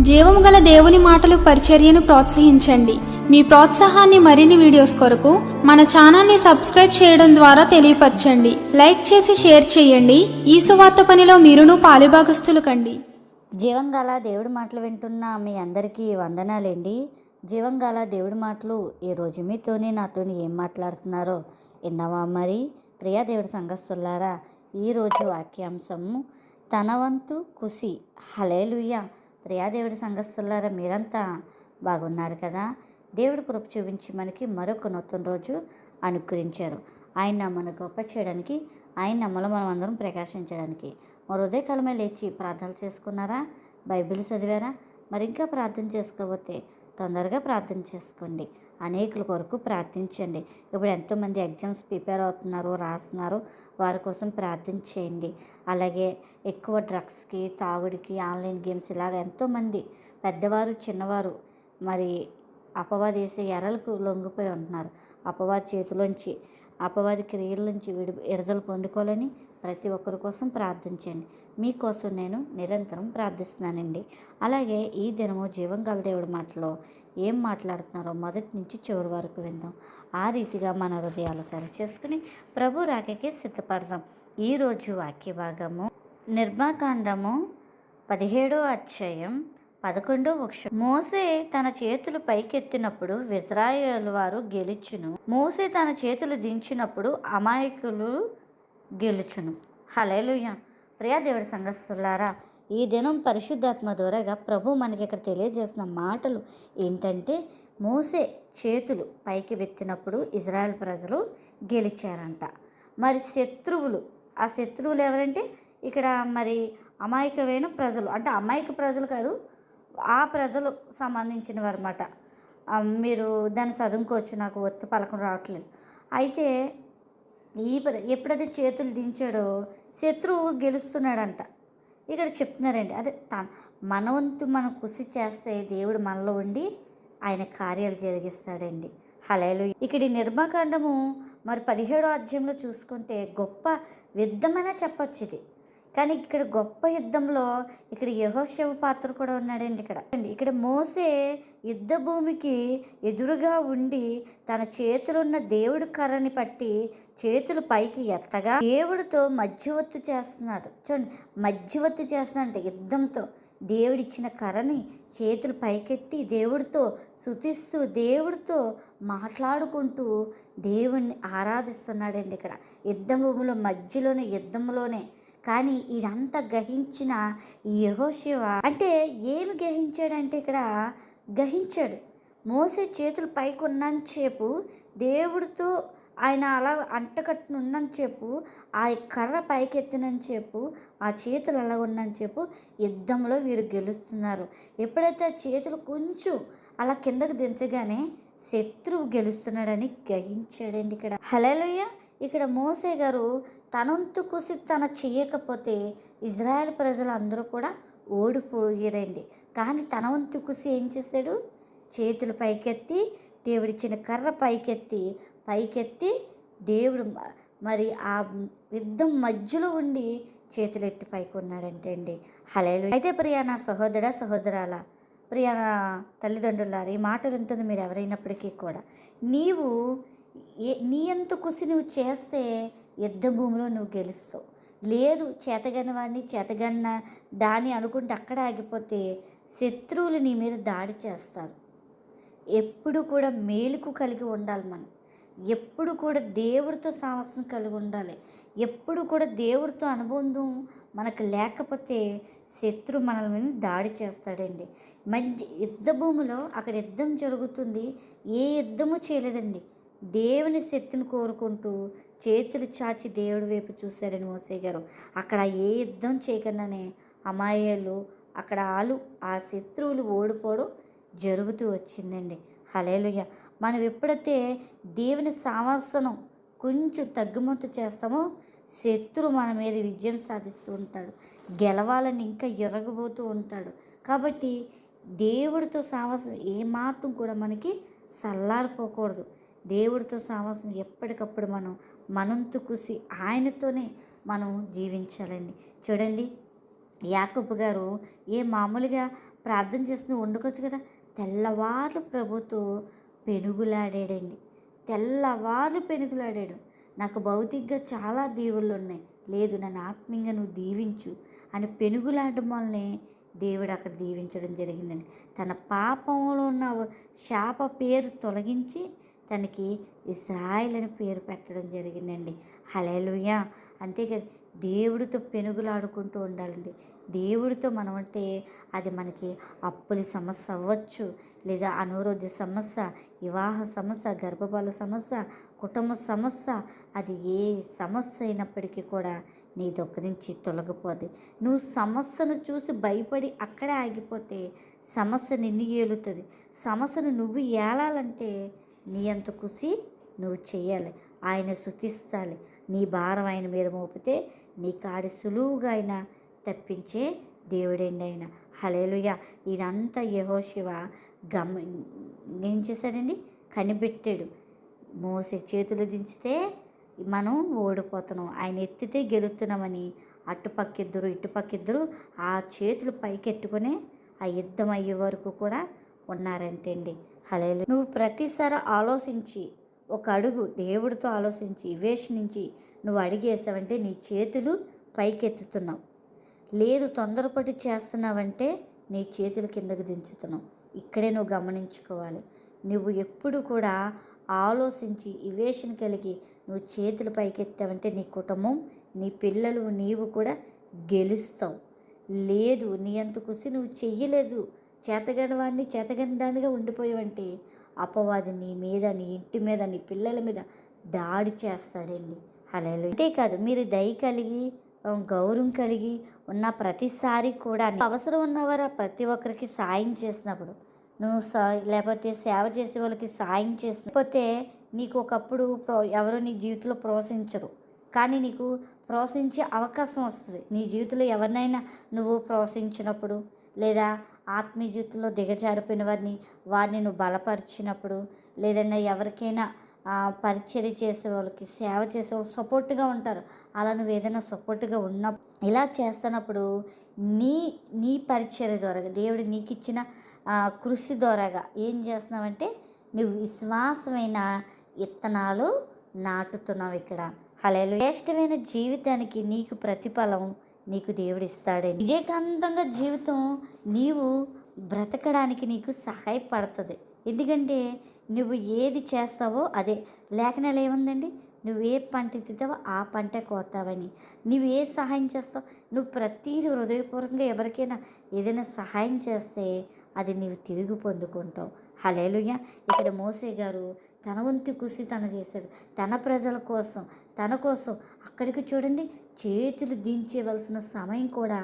జీవము గల దేవుని మాటలు పరిచర్యను ప్రోత్సహించండి. మీ ప్రోత్సాహాన్ని మరిన్ని వీడియోస్ కొరకు మన ఛానల్ని సబ్స్క్రైబ్ చేయడం ద్వారా తెలియపరచండి. లైక్ చేసి షేర్ చేయండి. ఈ సువార్త పనిలో మీరును పాలుభాగస్తులు కండి. జీవంగాల దేవుడి మాటలు వింటున్న మీ అందరికీ వందనాలండి. జీవంగాల దేవుడి మాటలు ఈరోజు మీతోనే నాతోని ఏం మాట్లాడుతున్నారో విన్నావా మరి? ప్రియాదేవుడి సంఘస్థులారా ఈరోజు వాక్యాంశము తన వంతు కుసి. హలేలుయ్య ప్రియాదేవుడి సంఘస్థులారా మీరంతా బాగున్నారు కదా? దేవుడి కృప చూపించి మనకి మరొక నూతన రోజు అనుగ్రహించారు. ఆయన మన గొప్ప చేయడానికి ఆయన నమ్మలో మనం అందరం ప్రకాశించడానికి. మరో ఉదయకాలమే లేచి ప్రార్థనలు చేసుకున్నారా? బైబిల్ చదివారా? మరి ఇంకా ప్రార్థన చేసుకోకపోతే తొందరగా ప్రార్థన చేసుకోండి. అనేకుల కొరకు ప్రార్థించండి. ఇప్పుడు ఎంతోమంది ఎగ్జామ్స్ ప్రిపేర్ అవుతున్నారు రాస్తున్నారు. వారి కోసం ప్రార్థించేయండి. అలాగే ఎక్కువ డ్రగ్స్కి తాగుడికి ఆన్లైన్ గేమ్స్ ఇలాగ ఎంతోమంది పెద్దవారు చిన్నవారు మరి అపవాదేసే ఎరలకు లొంగిపోయి ఉంటున్నారు. అపవాది చేతిలోంచి అపవాది క్రియల నుంచి విడు విడుదల పొందుకోవాలని ప్రతి ఒక్కరి కోసం ప్రార్థించండి. మీకోసం నేను నిరంతరం ప్రార్థిస్తున్నానండి. అలాగే ఈ దినము జీవం గల దేవుడి మాటలో ఏం మాట్లాడుతున్నారో మొదటి నుంచి చివరి వరకు విందాం. ఆ రీతిగా మన హృదయాలు సరి చేసుకుని ప్రభు రాకకి సిద్ధపడదాం. ఈరోజు వాక్య భాగము నిర్మాకాండము పదిహేడో అధ్యాయం పదకొండో వృక్షం మోసే తన చేతులు పైకెత్తినప్పుడు విజ్రాయేలు వారు గెలుచును. మోసే తన చేతులు దించినప్పుడు అమాయకులు గెలుచును. హలేలుయ ప్రియా దేవుడి సంఘస్థులారా ఈ దినం పరిశుద్ధాత్మ ద్వారాగా ప్రభు మనకి ఇక్కడ తెలియజేసిన మాటలు ఏంటంటే మోసే చేతులు పైకి వెత్తినప్పుడు ఇజ్రాయెల్ ప్రజలు గెలిచారంట. మరి శత్రువులు ఆ శత్రువులు ఎవరంటే ఇక్కడ మరి అమాయకమైన ప్రజలు అంటే అమాయక ప్రజలు కాదు ఆ ప్రజలు సంబంధించినవి అనమాట మీరు దాన్ని చదువుకోవచ్చు నాకు ఒత్తు పలకం రావట్లేదు. అయితే ఈ ఎప్పుడైతే చేతులు దించాడో శత్రువు గెలుస్తున్నాడంట. ఇక్కడ చెప్తున్నారండి. అదే తన మన వంతు మనం కృషి చేస్తే దేవుడు మనలో ఉండి ఆయన కార్యాలు జరిగిస్తాడండి. హలేలు ఇక్కడ ఈ నిర్మాకాండము మరి పదిహేడో అధ్యాయంలో చూసుకుంటే గొప్ప యుద్ధమైనా చెప్పొచ్చు ఇది కానీ ఇక్కడ గొప్ప యుద్ధంలో ఇక్కడ యహోశివ పాత్ర కూడా ఉన్నాడండి ఇక్కడ. ఇక్కడ మోసే యుద్ధ భూమికి ఎదురుగా ఉండి తన చేతులున్న దేవుడు కర్రని పట్టి చేతులు పైకి ఎత్తగా దేవుడితో మధ్యవర్తి చేస్తున్నాడు. చూడండి మధ్యవర్తి చేస్తున్నాడంట యుద్ధంతో. దేవుడిచ్చిన కర్రని చేతులు పైకెట్టి దేవుడితో శుతిస్తూ దేవుడితో మాట్లాడుకుంటూ దేవుణ్ణి ఆరాధిస్తున్నాడండి ఇక్కడ. యుద్ధ భూమిలో మధ్యలోనే యుద్ధంలోనే కానీ ఇదంతా గ్రహించిన యహోశివ అంటే ఏమి గ్రహించాడంటే ఇక్కడ? గ్రహించాడు. మోసే చేతులు పైకి ఉన్నంతసేపు దేవుడితో ఆయన అలా అంటకట్టున ఉన్నంతసేపు ఆ కర్ర పైకెత్తినంతసేపు ఆ చేతులు అలా ఉన్నంతసేపు యుద్ధంలో వీరు గెలుస్తున్నారు. ఎప్పుడైతే ఆ చేతులు కొంచెం అలా కిందకు దించగానే శత్రువు గెలుస్తున్నాడని గ్రహించాడండి ఇక్కడ. హలోయ ఇక్కడ మోసే గారు తనంతు కుసి తన చేయకపోతే ఇజ్రాయెల్ ప్రజలు అందరూ కూడా ఓడిపోయారండి. కానీ తన వంతు కుసి ఏం చేశాడు? చేతులు పైకెత్తి దేవుడిచ్చిన కర్ర పైకెత్తి పైకెత్తి దేవుడు మరి ఆ యుద్ధం మధ్యలో ఉండి చేతులెట్టి పైకి ఉన్నాడంటే అండి హలేలు అయితే ప్రియాణ సహోదర సహోదరాల ప్రియాణ నా తల్లిదండ్రులారా ఈ మాటలు ఉంటుంది మీరు ఎవరైనప్పటికీ కూడా నీవు ఏ నీ అంత కృషి నువ్వు చేస్తే యుద్ధ భూమిలో నువ్వు గెలుస్తావు. లేదు చేతగని వాడిని చేతగన్న దాని అనుకుంటే అక్కడ ఆగిపోతే శత్రువులు నీ మీద దాడి చేస్తారు. ఎప్పుడు కూడా మేలుకు కలిగి ఉండాలి మనం. ఎప్పుడు కూడా దేవుడితో సాహసం కలిగి ఉండాలి. ఎప్పుడు కూడా దేవుడితో అనుబంధం మనకు లేకపోతే శత్రు మనల్ని దాడి చేస్తాడండి. మంచి యుద్ధ భూమిలో అక్కడ యుద్ధం జరుగుతుంది. ఏ యుద్ధము చేయలేదండి. దేవుని శక్తిని కోరుకుంటూ చేతులు చాచి దేవుడి వైపు చూశారని మోసే గారు. అక్కడ ఏ యుద్ధం చేయకుండానే అమాయాలు అక్కడ ఆలు ఆ శత్రువులు ఓడిపోవడం జరుగుతూ వచ్చిందండి. హలేలుయ్య మనం ఎప్పుడైతే దేవుని సావాసనం కొంచెం తగ్గుమంత చేస్తామో శత్రువు మన మీద విజయం సాధిస్తూ ఉంటాడు. గెలవాలని ఇంకా ఎరగబోతూ ఉంటాడు. కాబట్టి దేవుడితో సావాసం ఏమాత్రం కూడా మనకి సల్లారిపోకూడదు. దేవుడితో సావాసం ఎప్పటికప్పుడు మనం మనంతు కుసి ఆయనతోనే మనం జీవించాలండి. చూడండి యాకబ్ గారు ఏ మామూలుగా ప్రార్థన చేస్తూ వండుకోవచ్చు కదా? తెల్లవార్లు ప్రభుతో పెనుగులాడాడండి. తెల్లవార్లు పెనుగులాడాడు. నాకు భౌతికంగా చాలా దీవుళ్ళు ఉన్నాయి. లేదు నన్ను ఆత్మీయంగా నువ్వు దీవించు అని పెనుగులాడడం వల్లనే దేవుడు అక్కడ దీవించడం జరిగిందండి. తన పాపంలో ఉన్న శాప పేరు తొలగించి తనకి ఇస్రాయిల్ అని పేరు పెట్టడం జరిగిందండి. హలేలుయా అంతేకాదు దేవుడితో పెనుగులాడుకుంటూ ఉండాలండి. దేవుడితో మనం అంటే అది మనకి అప్పుల సమస్య అవ్వచ్చు లేదా అనారోగ్య సమస్య వివాహ సమస్య గర్భఫల సమస్య కుటుంబ సమస్య అది ఏ సమస్య అయినప్పటికీ కూడా నీ దగ్గర నుంచి తొలగిపోదు నువ్వు సమస్యను చూసి భయపడి అక్కడే ఆగిపోతే సమస్య నిన్ను ఏలుతుంది. సమస్యను నువ్వు ఏలాలంటే నీ అంత కృషి నువ్వు చేయాలి. ఆయన శుతిస్తాలి నీ భారం ఆయన మీద మోపితే నీ కాడి సులువుగా ఆయన తప్పించే దేవుడండి ఆయన. హలేలుయ ఇదంతా యహోశివ గమ ఏం చేశాడండి? కనిపెట్టాడు. మోసే చేతులు దించితే మనం ఓడిపోతున్నాం. ఆయన ఎత్తితే గెలుతున్నామని అటుపక్కిద్దరు ఇటుపక్కిద్దరు ఆ చేతులు పైకెట్టుకుని ఆ యుద్ధం అయ్యే వరకు కూడా ఉన్నారంటండి. హలే నువ్వు ప్రతిసారి ఆలోచించి ఒక అడుగు దేవుడితో ఆలోచించి వివేషించి నువ్వు అడిగేసావంటే నీ చేతులు పైకెత్తుతున్నావు. లేదు తొందరపడి చేస్తున్నావంటే నీ చేతులు కిందకు దించుతున్నావు. ఇక్కడే నువ్వు గమనించుకోవాలి. నువ్వు ఎప్పుడు కూడా ఆలోచించి ఇవేషన్ కలిగి నువ్వు చేతులు పైకెత్తావంటే నీ కుటుంబం నీ పిల్లలు నీవు కూడా గెలుస్తావు. లేదు నీ అంత కృషి నువ్వు చెయ్యలేదు. చేతగడవాడిని చేతగని దానిగా ఉండిపోయావంటే అపవాది నీ మీద నీ ఇంటి మీద నీ పిల్లల మీద దాడి చేస్తాడండి. అలా అంతేకాదు మీరు దయ కలిగి గౌరవం కలిగి ఉన్న ప్రతిసారి కూడా అవసరం ఉన్నవారు ప్రతి ఒక్కరికి సాయం చేసినప్పుడు నువ్వు సా లేకపోతే సేవ చేసే వాళ్ళకి సాయం చేసిపోతే నీకు ఒకప్పుడు ప్రో ఎవరు నీ జీవితంలో ప్రోత్సహించరు. కానీ నీకు ప్రోత్సహించే అవకాశం వస్తుంది. నీ జీవితంలో ఎవరినైనా నువ్వు ప్రోత్సహించినప్పుడు లేదా ఆత్మీయతలో దిగజారిపోయిన వారిని వారిని నువ్వు బలపరిచినప్పుడు లేదన్నా ఎవరికైనా ఆ, పరిచర్య చేసే వాళ్ళకి సేవ చేసే వాళ్ళు సపోర్ట్గా ఉంటారు. అలా నువ్వు ఏదైనా సపోర్ట్గా ఉన్న ఇలా చేస్తున్నప్పుడు నీ నీ పరిచర్య ద్వారా దేవుడు నీకు ఇచ్చిన కృషి ద్వారాగా ఏం చేస్తున్నావంటే నువ్వు విశ్వాసమైన ఇత్తనాలు నాటుతున్నావు ఇక్కడ. హలేలు శ్రేష్టమైన జీవితానికి నీకు ప్రతిఫలం నీకు దేవుడిస్తాడే విజయకాంతంగా జీవితం నీవు బ్రతకడానికి నీకు సహాయపడుతుంది. ఎందుకంటే నువ్వు ఏది చేస్తావో అదే. లేఖనాలు ఏముందండి? నువ్వు ఏ పంట ఎత్తుతావో ఆ పంట కోతావని. నువ్వు ఏ సహాయం చేస్తావు నువ్వు ప్రతీది హృదయపూర్వకంగా ఎవరికైనా ఏదైనా సహాయం చేస్తే అది నీవు తిరిగి పొందుకుంటావు. హలేలుయ్య ఇక్కడ మోసే గారు తన వంతు కృషి తన చేశాడు. తన ప్రజల కోసం తన కోసం. అక్కడికి చూడండి చేతులు దించేవలసిన సమయం కూడా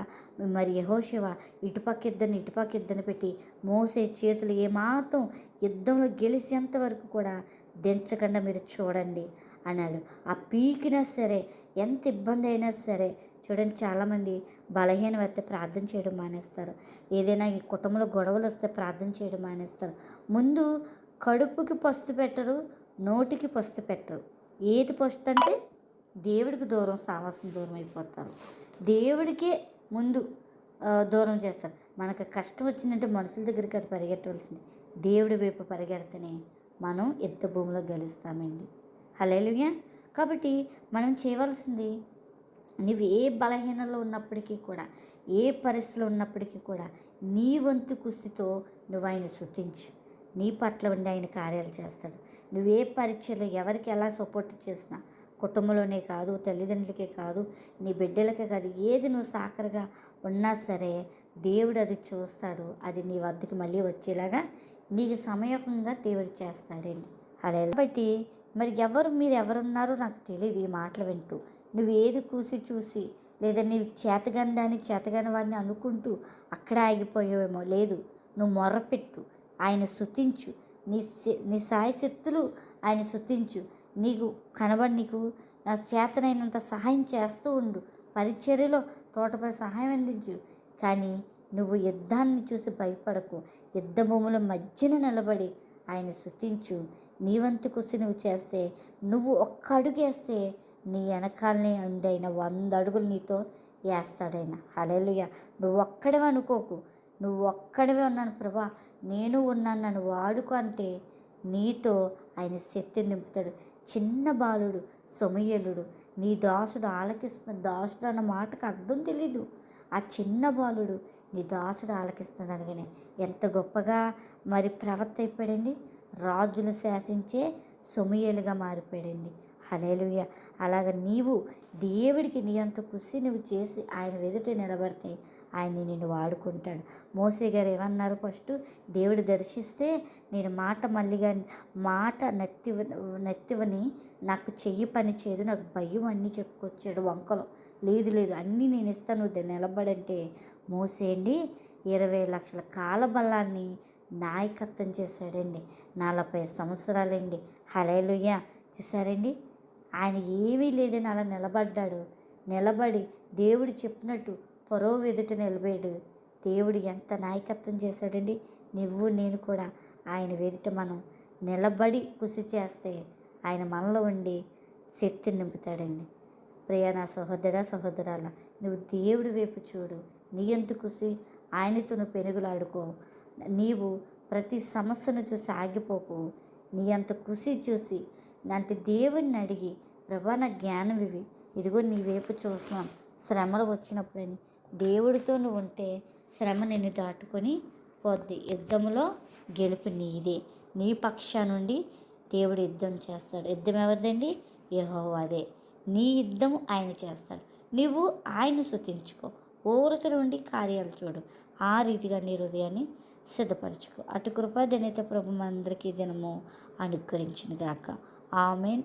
మరి యహోశివ ఇటుపక్క ఇద్దరిని ఇటుపక్క ఇద్దరిని పెట్టి మోసే చేతులు ఏమాత్రం యుద్ధంలో గెలిచేంత వరకు కూడా దించకుండా మీరు చూడండి అన్నాడు. ఆ పీకినా సరే ఎంత ఇబ్బంది అయినా సరే చూడండి చాలామంది బలహీన అయితే ప్రార్థన చేయడం మానేస్తారు. ఏదైనా ఈ కుటుంబంలో గొడవలు వస్తే ప్రార్థన చేయడం మానేస్తారు. ముందు కడుపుకి పస్తు పెట్టరు నోటికి పస్తు పెట్టరు. ఏది పస్తు అంటే దేవుడికి దూరం సావాసం దూరం అయిపోతారు. దేవుడికే ముందు దూరం చేస్తారు. మనకు కష్టం వచ్చిందంటే మనుషుల దగ్గరికి అది పరిగెట్టవలసింది. దేవుడి వైపు పరిగెడితేనే మనం ఎత్త భూమిలో గెలుస్తామండి. హలేలుగా కాబట్టి మనం చేయవలసింది నువ్వు ఏ బలహీనలో ఉన్నప్పటికీ కూడా ఏ పరిస్థితిలో ఉన్నప్పటికీ కూడా నీ వంతు కుస్తితో నువ్వు ఆయన శృతించు. నీ పట్ల ఉండి ఆయన కార్యాలు చేస్తాడు. నువ్వే పరీక్షలో ఎవరికి ఎలా సపోర్ట్ చేసినా కుటుంబంలోనే కాదు తల్లిదండ్రులకే కాదు నీ బిడ్డలకే కాదు ఏది నువ్వు సాకరగా ఉన్నా సరే దేవుడు అది చూస్తాడు. అది నీ వద్దకు మళ్ళీ వచ్చేలాగా నీకు సమయకంగా దేవుడు చేస్తాడండి. అలా కాబట్టి మరి ఎవరు మీరు ఎవరున్నారో నాకు తెలియదు ఈ మాటలు వింటూ. నువ్వు ఏది కూసి చూసి లేదా నీవు చేతగందాన్ని దాన్ని చేతగాని వాడిని అనుకుంటూ అక్కడ ఆగిపోయావేమో లేదు. నువ్వు మొర్రపెట్టు. ఆయన శుతించు నీ నీ సాయశక్తులు ఆయన శుతించు నీకు కనబడి నీకు నా చేతనైనంత సహాయం చేస్తూ ఉండు. పరిచర్యలో తోటపై సహాయం అందించు. కానీ నువ్వు యుద్ధాన్ని చూసి భయపడకు. యుద్ధ భూముల మధ్యన నిలబడి ఆయన శుతించు నీ వంతు కృషి నువ్వు చేస్తే నువ్వు ఒక్క అడుగు వేస్తే నీ వెనకాలనే ఉండైన వంద అడుగులు నీతో వేస్తాడైనా. హలేలుయ నువ్వు ఒక్కడే అనుకోకు. నువ్వు ఒక్కడివే ఉన్నాను ప్రభా. నేను ఉన్నాను నన్ను వాడుకు అంటే నీతో ఆయన శక్తి నింపుతాడు. చిన్న బాలుడు సొమయ్యలుడు నీ దాసుడు ఆలకిస్తున్న దాసుడు అన్న మాటకు అర్థం తెలీదు. ఆ చిన్న బాలుడు నీ దాసుడు ఆలకిస్తున్నాడు అనగానే ఎంత గొప్పగా మరి ప్రవర్త అయిపోయాడండి రాజులు శాసించే సొమయ్యలుగా మారిపోయాడండి. హలేలుయ అలాగ నీవు దేవుడికి నీ అంత కృషి నువ్వు చేసి ఆయన ఎదుట నిలబడితే ఆయన నిన్ను వాడుకుంటాడు. మోసే గారు ఏమన్నారు? ఫస్ట్ దేవుడు దర్శిస్తే నేను మాట మళ్ళీగా మాట నెత్తివ నెత్తివని నాకు చెయ్యి పని చేయదు నాకు భయం అన్నీ చెప్పుకొచ్చాడు వంకలు. లేదు లేదు అన్నీ నేను ఇస్తాను నువ్వు నిలబడంటే. మోసేయండి ఇరవై లక్షల కాలబలాన్ని నాయకత్వం చేశాడండి. నలభై సంవత్సరాలండి. హలేలుయ్య చూసారండి ఆయన ఏమీ లేదని అలా నిలబడ్డాడు. నిలబడి దేవుడు చెప్పినట్టు పొరవ ఎదుట నిలబడాడు దేవుడు ఎంత నాయకత్వం చేశాడండి? నువ్వు నేను కూడా ఆయన ఎదుట మనం నిలబడి కృషి చేస్తే ఆయన మనలో ఉండి శక్తిని నింపుతాడండి. ప్రియ నా సహోదర సహోదరాల నువ్వు దేవుడి వైపు చూడు. నీ ఎంత కృషి ఆయనతో నువ్వు పెనుగులాడుకో. నీవు ప్రతి సమస్యను చూసి ఆగిపోకు. నీ అంత కృషి చూసి అంటే దేవుడిని అడిగి ప్రభా నా జ్ఞానం ఇవి. ఇదిగో నీ వైపు చూస్తున్నాను. శ్రమలు వచ్చినప్పుడని దేవుడితో నువ్వు ఉంటే శ్రమ నిన్ను దాటుకొని పోద్ది. యుద్ధంలో గెలుపు నీదే. నీ పక్షా నుండి దేవుడు యుద్ధం చేస్తాడు. యుద్ధం ఎవరిదండి? యెహోవాదే. నీ యుద్ధం ఆయన చేస్తాడు. నువ్వు ఆయన శుతించుకో. ఊరికడ ఉండి కార్యాలు చూడు. ఆ రీతిగా నీ హృదయాన్ని సిద్ధపరచుకో. అటు కృపా దినైతే ప్రభు మనందరికీ దినము అనుగ్రహించిన గాక ஆமேன்.